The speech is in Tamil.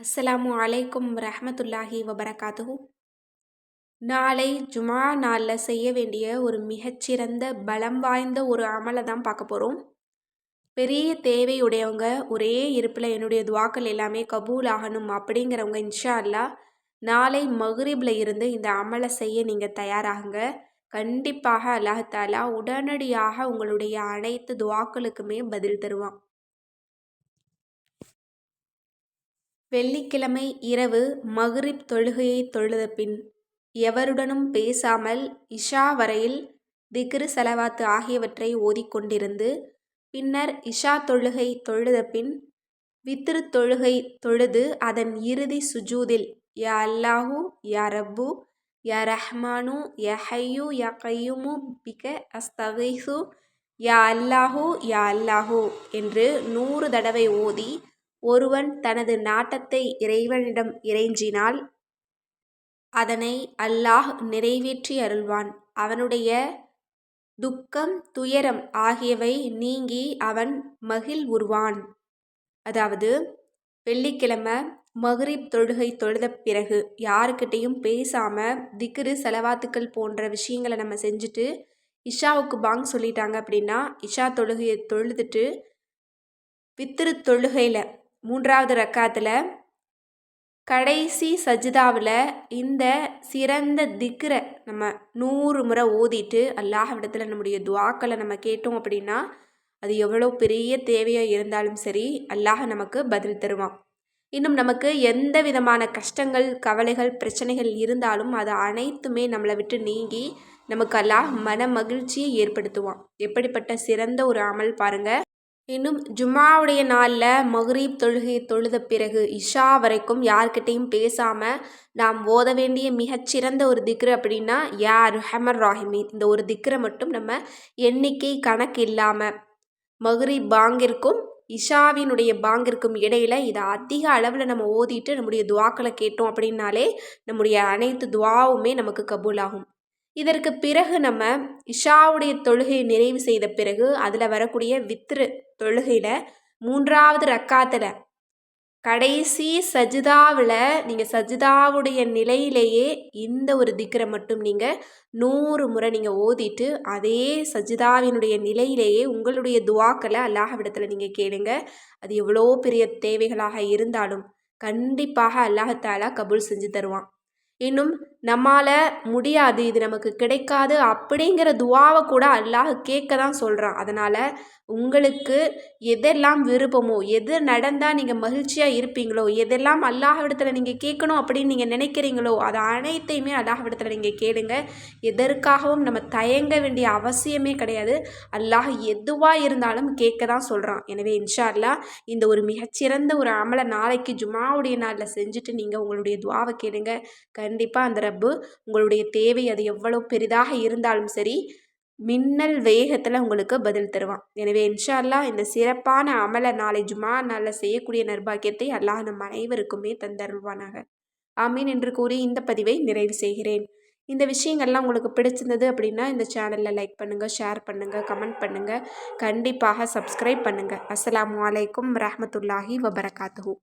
அஸ்ஸலாமு அலைக்கும் ரஹமத்துல்லாஹி வபரகாத்துஹு. நாளை ஜுமா நாளில் செய்ய வேண்டிய ஒரு மிகச்சிறந்த பலம் வாய்ந்த ஒரு அமலை தான் பார்க்க போகிறோம் பெரிய தேவையுடையவங்க ஒரே இருப்பில் என்னுடைய துவாக்கள் எல்லாமே கபூல் ஆகணும் அப்படிங்கிறவங்க இன்ஷா அல்லா நாளை மகுரிபில் இருந்து இந்த அமலை செய்ய நீங்கள் தயாராகுங்க. கண்டிப்பாக அல்லாஹாலா உடனடியாக உங்களுடைய அனைத்து துவாக்களுக்குமே பதில் தருவான். வெள்ளிக்கிழமை இரவு மஹ்ரிப் தொழுகையை தொழுத பின் எவருடனும் பேசாமல் இஷா வரையில் திக்ரு செலவாத்து ஆகியவற்றை ஓதிக்கொண்டிருந்து பின்னர் இஷா தொழுகை தொழுத பின் வித்ரு தொழுகை தொழுது அதன் இறுதி சுஜூதில் யா அல்லாஹூ யா ரப்பு யா ரஹ்மானு யா ஹையு யா கையுமு பிக அஸ்தகைசு யா அல்லாஹூ யா அல்லாஹூ என்று நூறு தடவை ஓதி ஒருவன் தனது நாட்டத்தை இறைவனிடம் இறைஞ்சினால் அதனை அல்லாஹ் நிறைவேற்றி அருள்வான். அவனுடைய துக்கம் துயரம் ஆகியவை நீங்கி அவன் மகிழ்வுறுவான் அதாவது வெள்ளிக்கிழமை மஹ்ரீப் தொழுகை தொழுத பிறகு யாருக்கிட்டேயும் பேசாமல் திக்ரு செலவாத்துக்கள் போன்ற விஷயங்களை நம்ம செஞ்சுட்டு இஷாவுக்கு பாங் சொல்லிட்டாங்க அப்படின்னா இஷா தொழுகையை தொழுதுட்டு வித்திரு தொழுகையில் மூன்றாவது ரக்காத்தில் கடைசி சஜிதாவில் இந்த சிறந்த திக்ரை நம்ம நூறு முறை ஓதிட்டு அல்லாஹ்விடத்தில் நம்முடைய துவாக்களை நம்ம கேட்டோம் அப்படின்னா அது எவ்வளோ பெரிய தேவையாக இருந்தாலும் சரி அல்லாஹ் நமக்கு பதில் தருவான். இன்னும் நமக்கு எந்த விதமான கஷ்டங்கள் கவலைகள் பிரச்சனைகள் இருந்தாலும் அது அனைத்துமே நம்மளை விட்டு நீங்கி நமக்கு அல்லாஹ் மன மகிழ்ச்சியை ஏற்படுத்துவான். எப்படிப்பட்ட சிறந்த ஒரு அமல் பாருங்கள் இன்னும் ஜும்மாவுடைய நாளில் மஹ்ரீப் தொழுகையை தொழுத பிறகு இஷா வரைக்கும் யார்கிட்டையும் பேசாமல் நாம் ஓத வேண்டிய மிகச்சிறந்த ஒரு திக்ரு அப்படின்னா யார் ஹமர் ராஹிமி இந்த ஒரு திக்ரை மட்டும் நம்ம எண்ணிக்கை கணக்கு இல்லாமல் மஹ்ரீப் பாங்கிற்கும் இஷாவினுடைய பாங்கிற்கும் இடையில் இதை அதிக அளவில் நம்ம ஓதிட்டு நம்முடைய துவாக்களை கேட்டோம் அப்படின்னாலே நம்முடைய அனைத்து துவாவுமே நமக்கு கபூலாகும். இதற்கு பிறகு நம்ம இஷாவுடைய தொழுகையை நிறைவு செய்த பிறகு அதில் வரக்கூடிய வித்ரு தொழுகையில் மூன்றாவது ரக்காத்தில் கடைசி சஜிதாவில் நீங்கள் சஜிதாவுடைய நிலையிலேயே இந்த ஒரு திக்கரை மட்டும் நீங்கள் நூறு முறை நீங்கள் ஓதிட்டு அதே சஜிதாவினுடைய நிலையிலேயே உங்களுடைய துவாக்களை அல்லாஹவிடத்தில் நீங்கள் கேளுங்க. அது எவ்வளோ பெரிய தேவைகளாக இருந்தாலும் கண்டிப்பாக அல்லாஹத்தாலா கபூல் செஞ்சு தருவான். இன்னும் நம்மால் முடியாது இது நமக்கு கிடைக்காது அப்படிங்கிற துவாவை கூட அல்லாஹ் கேட்க தான் சொல்கிறான் அதனால் உங்களுக்கு எதெல்லாம் விருப்பமோ எது நடந்தால் நீங்கள் மகிழ்ச்சியாக இருப்பீங்களோ எதெல்லாம் அல்லாஹ்விடத்தில் நீங்கள் கேட்கணும் அப்படின்னு நீங்கள் நினைக்கிறீங்களோ அது அனைத்தையுமே அல்லாஹ்விடத்தில் நீங்கள் கேளுங்க. எதற்காகவும் நம்ம தயங்க வேண்டிய அவசியமே கிடையாது. அல்லாஹ் எதுவாக இருந்தாலும் கேட்க தான் சொல்கிறான் எனவே இன்ஷா அல்லா இந்த ஒரு மிகச்சிறந்த ஒரு அமலை நாளைக்கு ஜுமாவுடைய நாளில் செஞ்சுட்டு நீங்கள் உங்களுடைய துவாவை கேளுங்க. கண்டிப்பாக அந்த தொடர்பு உங்களுடைய தேவை அது எவ்வளோ பெரிதாக இருந்தாலும் சரி மின்னல் வேகத்தில் உங்களுக்கு பதில் தருவான். எனவே இன்ஷா அல்லாஹ் இந்த சிறப்பான அமலை நாளை ஜுமா நாளில் செய்யக்கூடிய நர்பாக்கியத்தை அல்லாஹ் நம் அனைவருக்குமே தந்தருள்வானாக. ஆமீன் என்று கூறி இந்த பதிவை நிறைவு செய்கிறேன். இந்த விஷயங்கள்லாம் உங்களுக்கு பிடிச்சிருந்தது அப்படின்னா இந்த சேனலில் லைக் பண்ணுங்கள் ஷேர் பண்ணுங்கள் கமெண்ட் பண்ணுங்கள் கண்டிப்பாக சப்ஸ்கிரைப் பண்ணுங்கள் அஸ்லாம் வலைக்கம் ரஹமத்துல்லாஹி வபரகாத்து